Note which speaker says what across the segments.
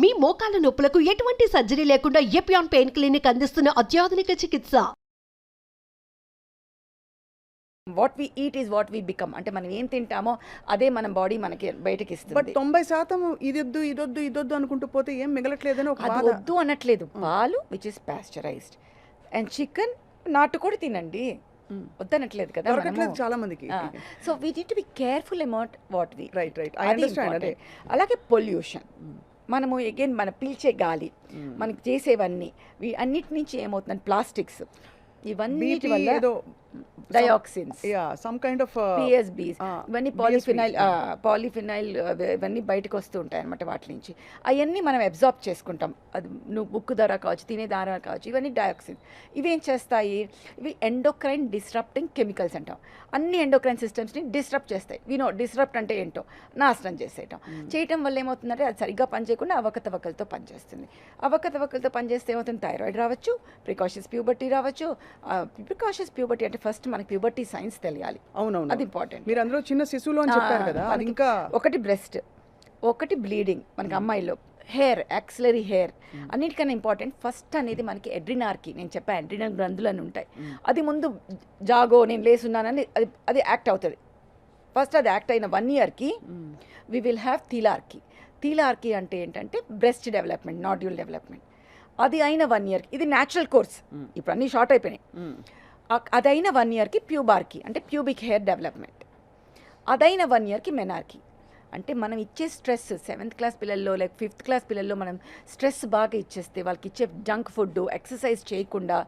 Speaker 1: మీ మోకాల నొప్పులకు ఎటువంటి సర్జరీ లేకుండా ఎపియాన్ పెయిన్ క్లినిక్ అందిస్తున్న అత్యాధునిక చికిత్స.
Speaker 2: What we eat is what we become అంటే మనం ఏం తింటామో అదే మన బాడీ మనకి బయటకి
Speaker 3: బట్
Speaker 2: ఇస్తుంది
Speaker 3: తొంభై శాతం ఇదొద్దు ఇదొద్దు ఇదొద్దు అనుకుంటూ పోతే ఏం మిగలట్లేదని ఒక
Speaker 2: వద్దు అనట్లేదు. పాలు which is pasteurised and chicken నాటుకోడి తినండి.
Speaker 3: Mm.
Speaker 2: వద్దనట్లేదు కదా
Speaker 3: దొరకట్లేదు చాలా మందికి
Speaker 2: so we need be careful amount what we
Speaker 3: right right I understand అదే
Speaker 2: అలాగే పొల్యూషన్ మనము అగైన్ మన పీల్చే గాలి. మనకి చేసేవన్నీ అన్నిటి నుంచి ఏమవుతుందంటే ప్లాస్టిక్స్ ఇవన్నీ వల్ల dioxins
Speaker 3: some kind of
Speaker 2: PCBs ఇవన్నీ
Speaker 3: BSB,
Speaker 2: పాలిఫినైల్
Speaker 3: ఆ.
Speaker 2: పాలిఫినైల్ ఇవన్నీ బయటకు వస్తూ ఉంటాయి అనమాట వాటి నుంచి. అవన్నీ మనం అబ్జార్బ్ చేసుకుంటాం. అది నువ్వు బుక్ ధర కావచ్చు తినే దార కావచ్చు ఇవన్నీ డయాక్సిన్ ఇవి ఏం చేస్తాయి? ఇవి ఎండోక్రైన్ డిస్రప్టింగ్ కెమికల్స్ అంటాం. అన్ని ఎండోక్రైన్ సిస్టమ్స్ని డిస్రప్ట్ చేస్తాయి. వినో డిస్రప్ట్ అంటే ఏంటో? నాశనం చేసేయటం. చేయటం వల్ల ఏమవుతుందంటే అది సరిగ్గా పనిచేయకుండా అవకతవకలతో పనిచేస్తుంది. అవకతవకలతో పనిచేస్తే ఏమవుతుంది? థైరాయిడ్ రావచ్చు ప్రికాషన్స్ ప్యూబర్టీ రావచ్చు ప్రికాషన్స్ ప్యూబర్టీ అంటే ఫస్ట్ మనకి ప్యూబర్టీ సైన్స్ తెలియాలి.
Speaker 3: అవునవును.
Speaker 2: అది ఇంపార్టెంట్
Speaker 3: మీరు అందులో చిన్న శిశువులో అని చెప్పారు కదా అది ఇంకా
Speaker 2: ఒకటి బ్రెస్ట్ ఒకటి బ్లీడింగ్ మనకి అమ్మాయిలో హెయిర్ యాక్సిలరీ హెయిర్ అన్నిటికన్నా ఇంపార్టెంట్ ఫస్ట్ అనేది మనకి ఎడ్రినార్కి నేను చెప్పా ఎడ్రినల్ గ్రంథులు అని ఉంటాయి అది ముందు జాగో నేను లేసున్నానని అది అది యాక్ట్ అవుతుంది. ఫస్ట్ అది యాక్ట్ అయిన వన్ ఇయర్కి. వి విల్ హ్యావ్ థీలార్కి థీలార్కి అంటే ఏంటంటే బ్రెస్ట్ డెవలప్మెంట్ నాడ్యూల్ డెవలప్మెంట్ అది అయిన వన్ ఇయర్కి ఇది న్యాచురల్ కోర్స్ ఇప్పుడు అన్నీ షార్ట్ అయిపోయినాయి. అదైన వన్ ఇయర్కి ప్యూబార్కి అంటే ప్యూబిక్ హెయిర్ డెవలప్మెంట్. అదైన వన్ ఇయర్కి మెనార్కి. అంటే మనం ఇచ్చే స్ట్రెస్ సెవెంత్ క్లాస్ పిల్లల్లో లైక్ ఫిఫ్త్ క్లాస్ పిల్లల్లో మనం స్ట్రెస్ బాగా ఇచ్చేస్తే వాళ్ళకి ఇచ్చే జంక్ ఫుడ్ ఎక్సర్సైజ్ చేయకుండా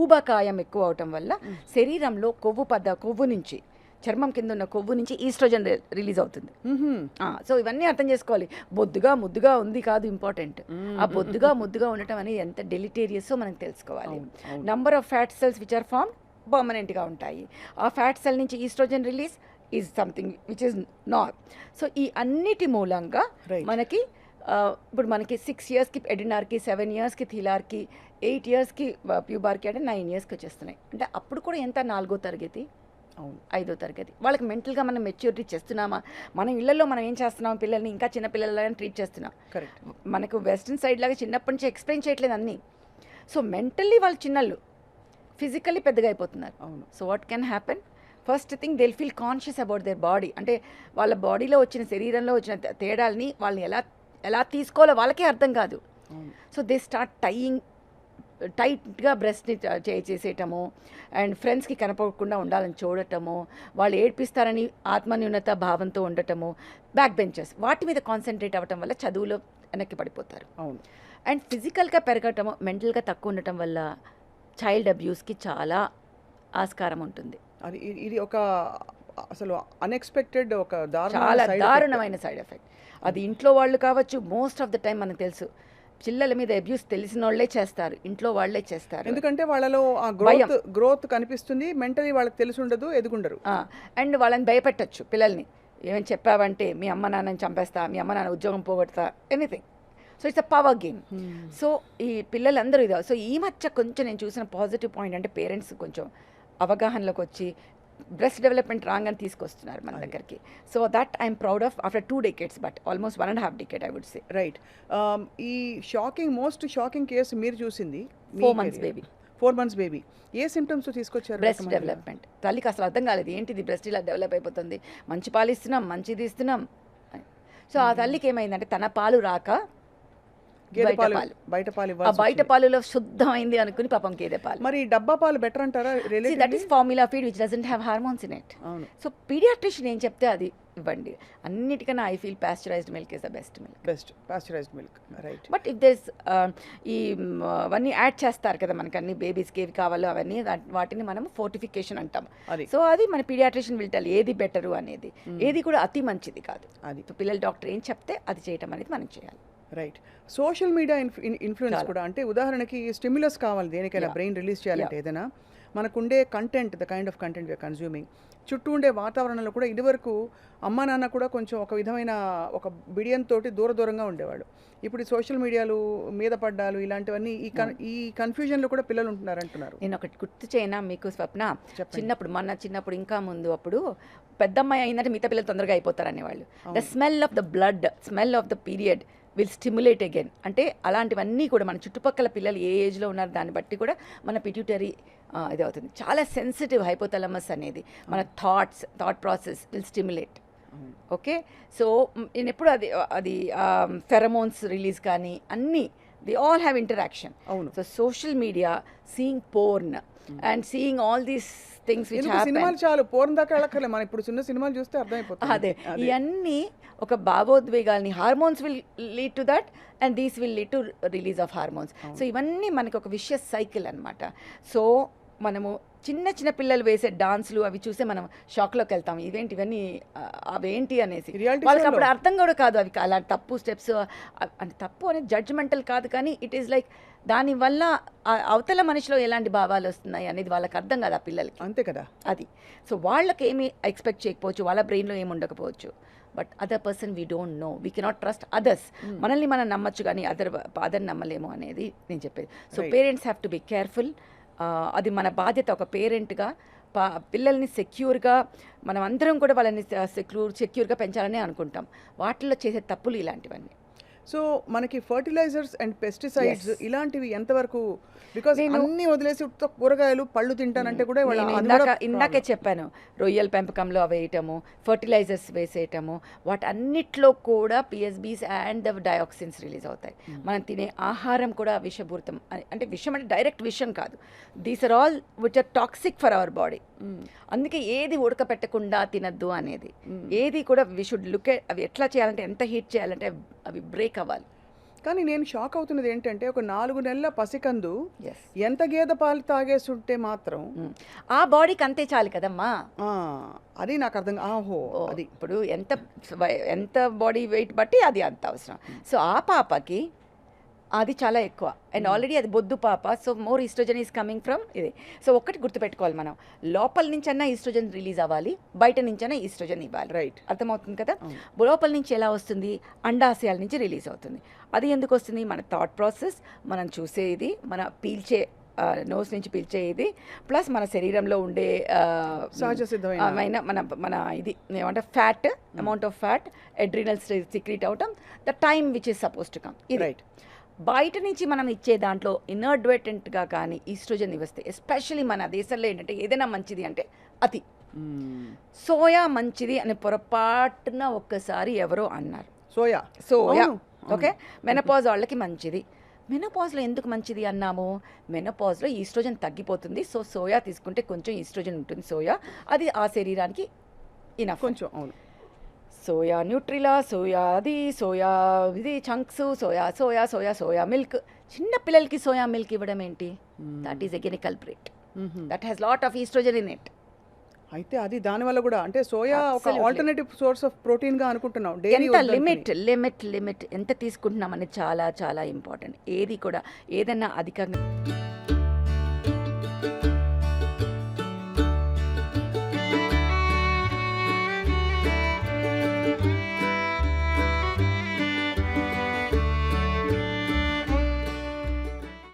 Speaker 2: ఊబకాయం ఎక్కువ అవటం వల్ల శరీరంలో కొవ్వు పద కొవ్వు నుంచి చర్మం కింద ఉన్న కొవ్వు నుంచి ఈస్ట్రోజన్ రిలీజ్ అవుతుంది. సో ఇవన్నీ అర్థం చేసుకోవాలి. బొద్దుగా ముద్దుగా ఉంది కాదు ఇంపార్టెంట్. ఆ బొద్దుగా ముద్దుగా ఉండటం అనేది ఎంత డెలిటేరియస్ మనం తెలుసుకోవాలి. Number of fat cells which are form పర్మనెంట్గా ఉంటాయి. ఆ ఫ్యాట్ సెల్ నుంచి oestrogen release is something which is not so ఈ అన్నిటి మూలంగా. మనకి ఇప్పుడు మనకి సిక్స్ ఇయర్స్కి ఎడినార్కి సెవెన్ ఇయర్స్కి థిలార్కి ఎయిట్ ఇయర్స్కి ప్యూబార్కి అంటే నైన్ ఇయర్స్కి వచ్చేస్తున్నాయి. అంటే అప్పుడు కూడా ఎంత? నాలుగో తరగతి?
Speaker 3: అవును.
Speaker 2: ఐదో తరగతి. వాళ్ళకి మెంటల్గా మనం మెచ్యూరిటీ చేస్తున్నామా? మనం ఇళ్ళలో మనం ఏం చేస్తున్నాం? పిల్లల్ని ఇంకా చిన్న పిల్లలని ట్రీట్ చేస్తున్నాం.
Speaker 3: కరెక్ట్
Speaker 2: మనకు వెస్ట్రన్ సైడ్ లాగా చిన్నప్పటి నుంచి ఎక్స్ప్లెయిన్ చేయట్లేదు అన్నీ. సో మెంటల్లీ వాళ్ళు చిన్నళ్ళు. ఫిజికల్లీ పెద్దగా అయిపోతున్నారు
Speaker 3: అవును.
Speaker 2: So what can happen first thing they feel conscious about their body అంటే వాళ్ళ బాడీలో వచ్చిన శరీరంలో వచ్చిన తేడాల్ని వాళ్ళని ఎలా ఎలా తీసుకోవాలో వాళ్ళకే అర్థం కాదు. సో దే స్టార్ట్ టైయింగ్ టైట్గా బ్రెస్ట్ని చేసేయటము అండ్ ఫ్రెండ్స్కి కనపడకుండా ఉండాలని చూడటము వాళ్ళు ఏడ్పిస్తారని ఆత్మన్యూనత భావంతో ఉండటము బ్యాక్ బెంచెస్ వాటి మీద కాన్సన్ట్రేట్ అవ్వటం వల్ల చదువులో వెనక్కి పడిపోతారు.
Speaker 3: అవును.
Speaker 2: అండ్ ఫిజికల్గా పెరగటము మెంటల్గా తక్కువ ఉండటం వల్ల చైల్డ్ అబ్యూస్కి చాలా ఆస్కారం ఉంటుంది.
Speaker 3: అది ఇది- ఒక అసలు అన్ఎక్స్పెక్టెడ్ ఒక
Speaker 2: చాలా
Speaker 3: దారుణమైన
Speaker 2: సైడ్ ఎఫెక్ట్. అది ఇంట్లో వాళ్ళు కావచ్చు మోస్ట్ ఆఫ్ ద టైం మనకు తెలుసు. పిల్లల మీద అబ్యూస్ తెలిసిన వాళ్ళే చేస్తారు ఇంట్లో వాళ్ళే చేస్తారు.
Speaker 3: ఎందుకంటే వాళ్ళలో ఆ. గ్రోత్ గ్రోత్ కనిపిస్తుంది మెంటలీ వాళ్ళకి తెలిసి ఉండదు ఎదుగుండరు
Speaker 2: అండ్ వాళ్ళని భయపెట్టచ్చు పిల్లల్ని. ఏమని చెప్పావంటే మీ అమ్మ నాన్నని చంపేస్తా మీ అమ్మ నాన్న ఉద్యోగం పోగొడతా anything. So it's a power game so ఈ పిల్లలందరూ ఇది. సో ఈ మధ్య కొంచెం నేను చూసిన పాజిటివ్ పాయింట్ అంటే పేరెంట్స్ కొంచెం అవగాహనలోకి వచ్చి బ్రెస్ట్ డెవలప్మెంట్ రాంగ్ అని తీసుకొస్తున్నారు మన దగ్గరికి. So that I'm proud of after two decades but almost one and half decade I would say
Speaker 3: right ఈ షాకింగ్ మోస్ట్ షాకింగ్ కేసు మీరు చూసింది
Speaker 2: four months baby
Speaker 3: four months baby ఏ symptoms తీసుకొచ్చారు
Speaker 2: breast? Development తల్లికి అసలు అర్థం కాలేదు. ఏంటిది breast ఇలా డెవలప్ అయిపోతుంది? మంచి పాలు ఇస్తున్నాం మంచిది ఇస్తున్నాం. సో ఆ తల్లికి ఏమైందంటే తన పాలు రాక
Speaker 3: గేదె
Speaker 2: బయట
Speaker 3: పాలు బయట పాలు
Speaker 2: బయట. పాలులో శుద్ధమైంది అనుకుని పాపం గేదె పాలు.
Speaker 3: మరి డబ్బా పాలు బెటర్ అంటారా?
Speaker 2: That is formula feed which doesn't have hormones in it so paediatrician ఏం చెప్తే అది ఇవ్వండి. అన్నిటికన్నా I feel pasteurised milk is the best milk
Speaker 3: best pasteurised milk right
Speaker 2: but if these ఈ అవన్నీ యాడ్ చేస్తారు కదా మనకి అన్ని బేబీస్కి ఏవి కావాలో అవన్నీ వాటిని మనం ఫోర్టిఫికేషన్ అంటాం. సో అది మన పీడియాట్రిషియన్ విల్ టెల్ ఏది బెటరు అనేది. ఏది కూడా అతి మంచిది కాదు.
Speaker 3: అది.
Speaker 2: పిల్లల డాక్టర్ ఏం చెప్తే అది చేయటం అనేది మనం చేయాలి.
Speaker 3: Right social media influence. కూడా. అంటే ఉదాహరణకి స్టిమ్యులస్ కావాలి దేనికైనా. బ్రెయిన్ రిలీజ్ చేయాలంటే ఏదైనా. మనకుండే content the kind of content we are consuming చుట్టూ ఉండే వాతావరణంలో కూడా ఇదివరకు అమ్మా నాన్న కూడా కొంచెం ఒక విధమైన ఒక బిడియం తోటి దూర దూరంగా ఉండేవాడు ఇప్పుడు సోషల్ మీడియాలు మీద పడ్డాలు ఇలాంటివన్నీ ఈ కన్ ఈ కన్ఫ్యూజన్లో కూడా పిల్లలు ఉంటున్నారు అంటున్నారు
Speaker 2: నేను ఒకటి గుర్తు చేయనా మీకు స్వప్న. చిన్నప్పుడు మన చిన్నప్పుడు ఇంకా ముందు అప్పుడు పెద్దమ్మాయి అయిందంటే మిగతా పిల్లలు తొందరగా అయిపోతారు అనేవాళ్ళు the. Smell of the blood smell of the period will stimulate again. అంటే అలాంటివన్నీ కూడా మన చుట్టుపక్కల పిల్లలు ఏ ఏజ్లో ఉన్నారు దాన్ని బట్టి కూడా మన పిట్యూటరీ ఇది అవుతుంది. చాలా సెన్సిటివ్ హైపోథలమస్ అనేది మన thoughts thought process will stimulate. Okay? So నేను ఎప్పుడు అది అది ఫెరమోన్స్ రిలీజ్ కానీ అన్నీ ది ఆల్ హ్యావ్ ఇంటరాక్షన్
Speaker 3: అవును.
Speaker 2: So social media seeing porn and seeing all these things which
Speaker 3: ఎందుకు సినిమాలు చాలు? పూర్వం దాకా వెళ్ళక్కర్లే మనం ఇప్పుడు చిన్న సినిమాలు చూస్తే అర్థమైపోతుంది.
Speaker 2: అదే. ఇవన్నీ ఒక భావోద్వేగాల్ని hormones will lead to that and these will lead to release of hormones so ఇవన్నీ మనకు ఒక విషయస్ సైకిల్ అన్నమాట. సో మనము చిన్న చిన్న పిల్లలు వేసే డాన్స్లు అవి చూస్తే మనం షాక్లోకి వెళ్తాం. ఇవేంటి ఇవన్నీ అవేంటి అనేసి. వాళ్ళకి అప్పుడు. అర్థం కూడా కాదు అవి అలాంటి తప్పు స్టెప్స్ అంటే తప్పు అనేది జడ్జ్మెంటల్ కాదు కానీ ఇట్ ఈస్ లైక్ దానివల్ల అవతల మనిషిలో ఎలాంటి భావాలు వస్తున్నాయి అనేది వాళ్ళకి అర్థం కాదు ఆ పిల్లలకి.
Speaker 3: అంతే కదా?
Speaker 2: అది. సో వాళ్ళకి ఏమి ఎక్స్పెక్ట్ చేయకపోవచ్చు వాళ్ళ బ్రెయిన్లో ఏమి ఉండకపోవచ్చు. But other person we don't know. We cannot trust others. మనల్ని మనం నమ్మచ్చు కానీ అదర్ అదర్ నమ్మలేము అనేది నేను చెప్పేది. So. Parents have to be careful. అది మన బాధ్యత ఒక పేరెంట్గా పా పిల్లల్ని సెక్యూర్గా మనం అందరం కూడా వాళ్ళని సెక్యూర్ సెక్యూర్గా పెంచాలని అనుకుంటాం. వాటిల్లో చేసే తప్పులు ఇలాంటివన్నీ.
Speaker 3: సో మనకి ఫర్టిలైజర్స్ అండ్ పెస్టిసైడ్స్. ఇలాంటివి ఎంతవరకు బికాస్
Speaker 2: నేను-
Speaker 3: అన్ని వదిలేసి కూరగాయలు పళ్ళు తింటానంటే కూడా
Speaker 2: ఇందాక ఇందాకే. చెప్పాను రొయ్యల పెంపకంలో అవి వేయటము ఫర్టిలైజర్స్ వేసేయటము వాటన్నిటిలో కూడా PCBs and the dioxins release అవుతాయి మనం తినే ఆహారం కూడా విషపూరితం అంటే విషం అంటే డైరెక్ట్ విషం కాదు these are all which are toxic for our body. అందుకే ఏది ఉడకపెట్టకుండా తినద్దు అనేది
Speaker 3: Mm.
Speaker 2: ఏది కూడా వి షుడ్ లుక్ అవి ఎట్లా చేయాలంటే ఎంత హీట్ చేయాలంటే అవి బ్రేక్ అవ్వాలి.
Speaker 3: కానీ నేను షాక్ అవుతున్నది ఏంటంటే ఒక నాలుగు నెలల పసికందు ఎంత గేదె పాలు తాగేస్తుంటే మాత్రం
Speaker 2: ఆ బాడీకి అంతే చాలు కదమ్మా.
Speaker 3: అది నాకు అర్థం ఆహో అది.
Speaker 2: ఇప్పుడు ఎంత ఎంత బాడీ వెయిట్ బట్టి అది అంత అవసరం. సో ఆ పాపకి అది చాలా ఎక్కువ. అండ్ ఆల్రెడీ అది బొద్దు పాప. So more oestrogen is coming from ఇది. సో ఒక్కటి గుర్తుపెట్టుకోవాలి మనం. లోపల నుంచన్నా ఈస్ట్రోజన్ రిలీజ్ అవ్వాలి. బయట నుంచైనా ఈస్ట్రోజన్ ఇవ్వాలి.
Speaker 3: రైట్
Speaker 2: అర్థమవుతుంది కదా. లోపల నుంచి ఎలా వస్తుంది? అండాశయాల నుంచి రిలీజ్ అవుతుంది. అది ఎందుకు వస్తుంది? మన థాట్ ప్రాసెస్ మనం చూసేది మన పీల్చే నోస్ నుంచి పీల్చే ఇది ప్లస్ మన శరీరంలో ఉండే ఆ,
Speaker 3: సహజ సిద్ధమైన
Speaker 2: మైన మన మన ఇది ఏమంటే fat amount of fat adrenals secrete అవటం the time which is suppose to come ఇది.
Speaker 3: రైట్
Speaker 2: బయట నుంచి మనం ఇచ్చే దాంట్లో ఇన్అడ్వర్టెంట్గా కానీ ఈస్ట్రోజన్ ఇవస్తే ఎస్పెషలీ మన దేశంలో ఏంటంటే ఏదైనా మంచిది అంటే అతి. సోయా మంచిది అని పొరపాటున ఒక్కసారి ఎవరో అన్నారు.
Speaker 3: సోయా?
Speaker 2: సోయా. ఓకే? మెనపాజ్ వాళ్ళకి మంచిది. మెనపాజ్లో ఎందుకు మంచిది అన్నాము? మెనపాజ్లో ఈస్ట్రోజన్ తగ్గిపోతుంది. సో సోయా తీసుకుంటే కొంచెం ఈస్ట్రోజన్ ఉంటుంది సోయా. అది ఆ శరీరానికి ఇనఫ్
Speaker 3: కొంచెం అవును.
Speaker 2: సోయా న్యూట్రిలా సోయా అది సోయా ఇది chunks soya soya soya soya milk. చిన్న పిల్లలకి సోయా మిల్క్ ఇవ్వడం ఏంటి? That is again culprit. That has lot of oestrogen in it
Speaker 3: అయితే అది దానివల్ల కూడా అంటే సోయా ఒక. ఆల్టర్నేటివ్ సోర్స్ ఆఫ్ ప్రోటీన్గా అనుకుంటున్నాం
Speaker 2: ఎంత లిమిట్ లిమిట్ లిమిట్ ఎంత తీసుకుంటున్నాం అనేది చాలా చాలా ఇంపార్టెంట్ ఏది కూడా ఏదైనా అధికంగా